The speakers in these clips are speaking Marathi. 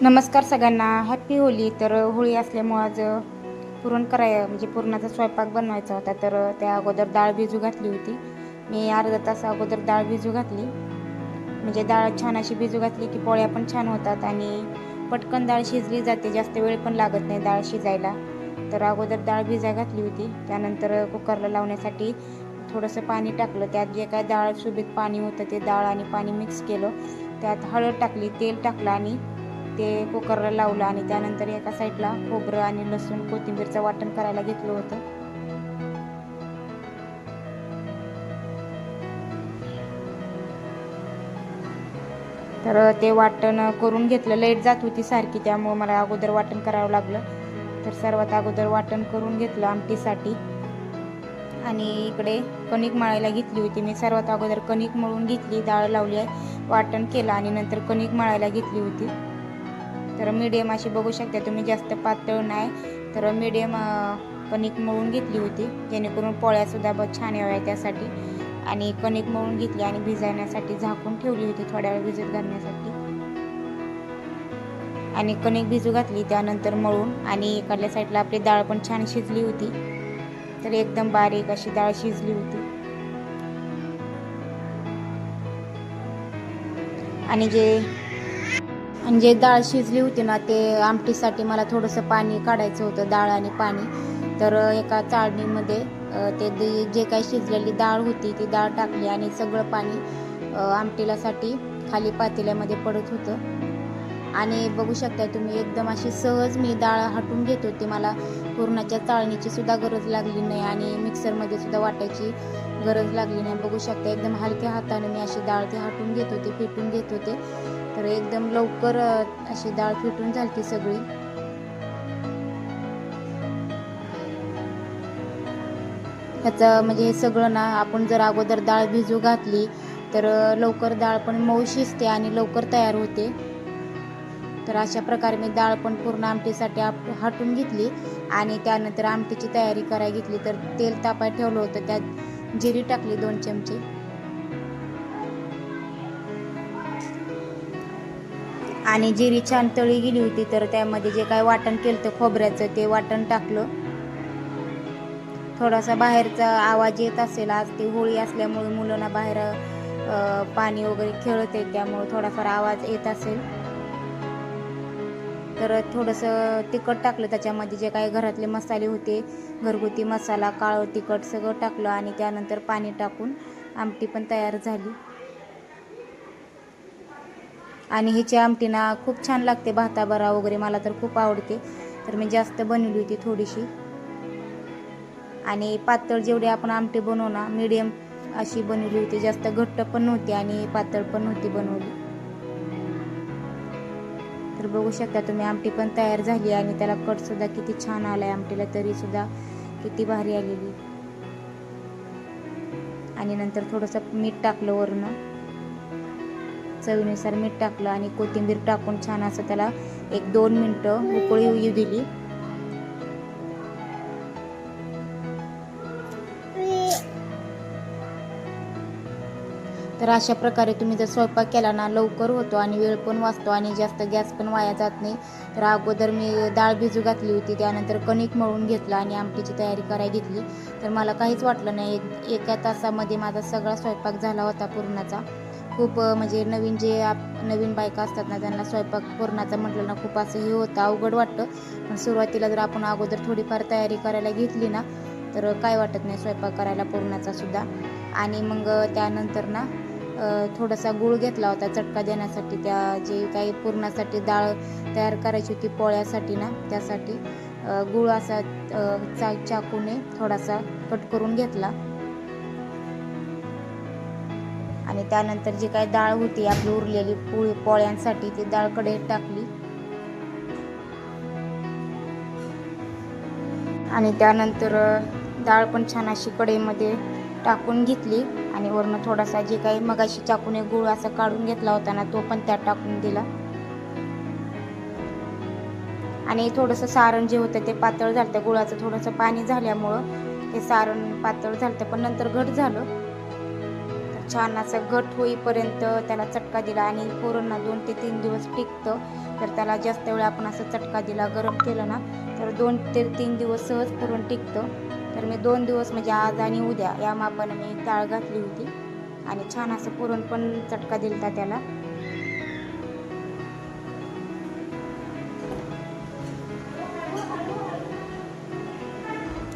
नमस्कार सगळ्यांना. हॅपी होली तर होळी असल्यामुळं आज पुरण कराय म्हणजे पुरणाचा स्वयंपाक बनवायचा होता. तर त्या अगोदर डाळ भिजू घातली होती. मी अर्धा तास अगोदर डाळ भिजू घातली. म्हणजे डाळ छान अशी भिजू घातली की पोळ्या पण छान होतात आणि पटकन डाळ शिजली जाते. जास्त वेळ पण लागत नाही डाळ शिजायला. तर अगोदर डाळ भिजा घातली होती. त्यानंतर कुकरला लावण्यासाठी थोडंसं पाणी टाकलं. त्यात जे काय डाळ सुबीत पाणी होतं ते डाळ आणि पाणी मिक्स केलं. त्यात हळद टाकली तेल टाकलं आणि ते कुकरला लावलं आणि त्यानंतर एका साईडला खोबरं आणि लसूण कोथिंबीरचं वाटण करायला घेतलं होतं. तर ते वाटण करून घेतलं. लेट जात होती सारखी त्यामुळे मला अगोदर वाटण करावं लागलं. तर सर्वात अगोदर वाटण करून घेतलं आमटीसाठी. आणि इकडे कणिक मळायला घेतली होती. मी सर्वात अगोदर कणिक मळून घेतली डाळ लावली आहे वाटण केलं आणि नंतर कणिक मळायला घेतली होती. तर मीडियम अशी बघू शकता तुम्ही जास्त पातळ नाही. तर मीडियम कणिक मळून घेतली होती. जेणेकरून पोळ्यासुद्धा ब छान याव्या त्यासाठी. आणि कणिक मळून घेतली आणि भिजवण्यासाठी झाकून ठेवली होती थोड्या वेळ भिजत घालण्यासाठी. आणि कणिक भिजू घातली त्यानंतर मळून. आणि इकडल्या साईडला आपली डाळ पण छान शिजली होती. तर एकदम बारीक अशी डाळ शिजली होती. आणि जे आणि जे डाळ शिजली होती ना ते आमटीसाठी मला थोडंसं पाणी काढायचं होतं डाळ आणि पाणी. तर एका चाळणीमध्ये ते जे काही शिजलेली डाळ होती ती डाळ टाकली आणि सगळं पाणी आमटीलासाठी खाली पातेल्यामध्ये पडत होतं. आणि बघू शकता तुम्ही एकदम अशी सहज मी डाळ हटून घेत होती मला पूर्णाच्या चाळणीची सुद्धा गरज लागली नाही आणि मिक्सरमध्ये सुद्धा वाटायची गरज लागली नाही. बघू शकता एकदम हलक्या हाताने मी अशी डाळ ती हटून घेत होते फिटून घेत होते. तर एकदम लवकर अशी डाळ फिटून झालती सगळी. ह्याचं म्हणजे हे सगळं ना आपण जर अगोदर डाळ भिजू घातली तर लवकर डाळ पण मऊ शिजते आणि लवकर तयार होते. तर अशा प्रकारे मी डाळ पण पूर्ण आमटीसाठी आप हटून घेतली आणि त्यानंतर आमटीची तयारी करायला घेतली. तर तेल तापाय ठेवलं होतं त्यात जिरी टाकली दोन चमचे. आणि जिरी छान तळी गेली होती तर त्यामध्ये जे काय वाटण केलं होतं खोबऱ्याचं ते वाटण टाकलं. थोडासा बाहेरचा आवाज येत असेल आज ती होळी असल्यामुळे मुलांना बाहेर पाणी वगैरे खेळत आहे त्यामुळे थोडाफार आवाज येत असेल. तर थोडंसं तिखट टाकलं त्याच्यामध्ये जे काही घरातले मसाले होते घरगुती मसाला काळं तिखट सगळं टाकलं आणि त्यानंतर पाणी टाकून आमटी पण तयार झाली. आणि हिची आमटी ना खूप छान लागते भाताबरा वगैरे मला तर खूप आवडते. तर मी जास्त बनवली होती थोडीशी. आणि पातळ जेवढी आपण आमटी बनवू ना मीडियम अशी बनवली होती जास्त घट्ट पण नव्हती आणि पातळ पण नव्हती बनवली. तर बघू शकता तुम्ही आमटी पण तयार झाली आणि त्याला कटसुद्धा किती छान आला आहे आमटीला तरीसुद्धा किती भारी आलेली. आणि नंतर थोडंसं मीठ टाकलं वरून. चवीनुसार मीठ टाकलं आणि कोथिंबीर टाकून छान असं त्याला एक दोन मिनटं उकळी येऊ दिली. तर अशा प्रकारे तुम्ही जर स्वयंपाक केला ना लवकर होतो आणि वेळ पण वाचतो आणि जास्त गॅस पण वाया जात नाही. तर अगोदर मी डाळ भिजू घातली होती त्यानंतर कणिक मळून घेतलं आणि आमटीची तयारी करायला घेतली. तर मला काहीच वाटलं नाही एक एका तासामध्ये माझा सगळा स्वयंपाक झाला होता पूर्णाचा. खूप म्हणजे नवीन जे आप नवीन बायका असतात ना त्यांना स्वयंपाक पूर्णाचा म्हटलं ना खूप असं हे होतं अवघड वाटतं. पण सुरुवातीला जर आपण अगोदर थोडीफार तयारी करायला घेतली ना तर काय वाटत नाही स्वयंपाक करायला पूर्णाचा सुद्धा. आणि मग त्यानंतर ना थोडासा गूळ घेतला होता चटका देण्यासाठी. त्या जे काही पुरणासाठी डाळ तयार करायची होती पोळ्यासाठी ना त्यासाठी. गूळ असा चा चाकूने थोडासा कट करून घेतला. आणि त्यानंतर जी काही डाळ होती आपली उरलेली पोळी पोळ्यांसाठी ती डाळ कढईत टाकली. आणि त्यानंतर डाळ पण छान अशी कढईमध्ये टाकून घेतली. आणि थोडासा जे काही मगाशी चाकूने गुळ असा काढून घेतला होता ना तो पण त्यात टाकून दिला. आणि थोडंसं सारण जे होतं ते पातळ झालं गुळाचं थोडंसं पाणी झाल्यामुळं ते सारण पातळ झालं पण नंतर घट झालं. छान असं घट होईपर्यंत त्याला चटका दिला आणि पुरण दोन ते तीन दिवस टिकतं. तर त्याला जास्त वेळ आपण असं चटका दिला गरम केलं ना तर दोन ते तीन दिवस सहज पुरण टिकतं. तर मी दोन दिवस म्हणजे आज आणि उद्या या मापानं मी डाळ घातली होती. आणि छान असं पुरण पण चटका दिलता त्याला.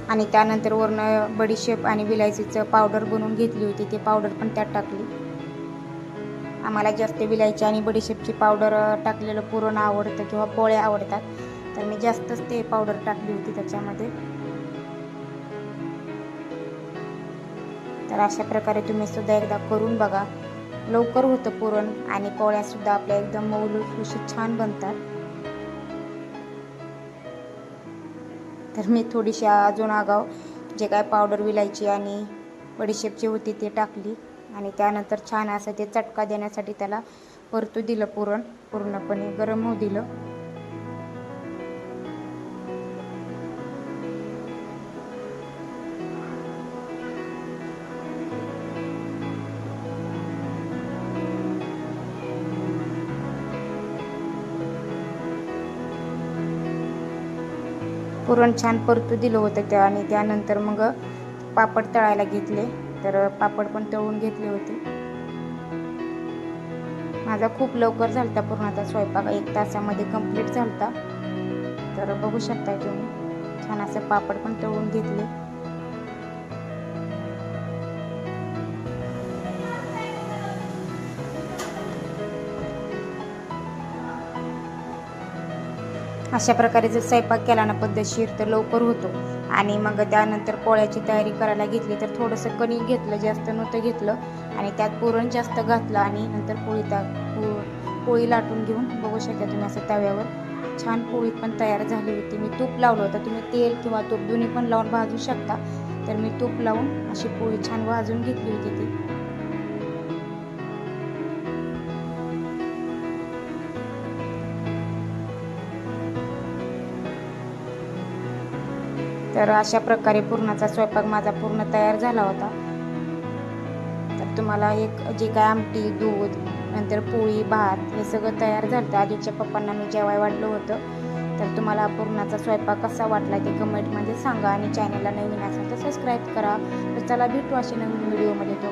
आणि त्यानंतर वरनं बडीशेप आणि विलायचीचं पावडर बनवून घेतली होती. ते पावडर पण त्यात टाकली. आम्हाला जास्त विलायची आणि बडीशेपची पावडर टाकलेलं पुरण आवडतं किंवा पोळ्या आवडतात. तर मी जास्तच ते पावडर टाकली होती त्याच्यामध्ये. तर अशा प्रकारे तुम्ही सुद्धा एकदा करून बघा. लवकर होतं पुरण आणि पोळ्यासुद्धा आपल्या एकदम मऊ छान बनतात. तर मी थोडीशी अजून आगाव जे काय पावडर विलायची आणि बडीशेपची होती ते टाकली आणि त्यानंतर छान असं ते चटका देण्यासाठी त्याला परतू दिलं पुरण. पूर्णपणे गरम होऊ दिलं. पुरण छान परतू दिलं होतं त्या आणि त्यानंतर मग पापड तळायला घेतले. तर पापड पण तळून घेतले होते. माझा खूप लवकर झालता पूर्णाचा स्वयंपाक. एक तासामध्ये कंप्लीट झालता. तर बघू शकता तुम्ही छान असं पापड पण तळून घेतले. अशा प्रकारे जर स्वयंपाक केला ना पद्धतशीर तर लवकर होतो. आणि मग त्यानंतर पोळ्याची तयारी करायला घेतली तर थोडंसं कणिक घेतलं जास्त नव्हतं घेतलं. आणि त्यात पुरण जास्त घातलं आणि नंतर पोळी ता पोळी लाटून घेऊन बघू शकता तुम्ही असं तव्यावर. छान पोळी पण तयार झाली होती. मी तूप लावलं होतं. तुम्ही तेल किंवा तूप दोन्ही पण लावून भाजू शकता. तर मी तूप लावून अशी पोळी छान भाजून घेतली होती ती. तर अशा प्रकारे पुरणाचा स्वयंपाक माझा पूर्ण तयार झाला होता. तर तुम्हाला एक जे काय आमटी दूध नंतर पोळी भात हे सगळं तयार झालं. होतं आधीच्या पप्पांना मी जेवाय वाढलं होतं. तर तुम्हाला पूर्णाचा स्वयंपाक कसा वाटला ते कमेंटमध्ये सांगा आणि चॅनलला नवीन असेल तर सबस्क्राईब करा. तर चला भेटू असे नवीन व्हिडिओमध्ये तो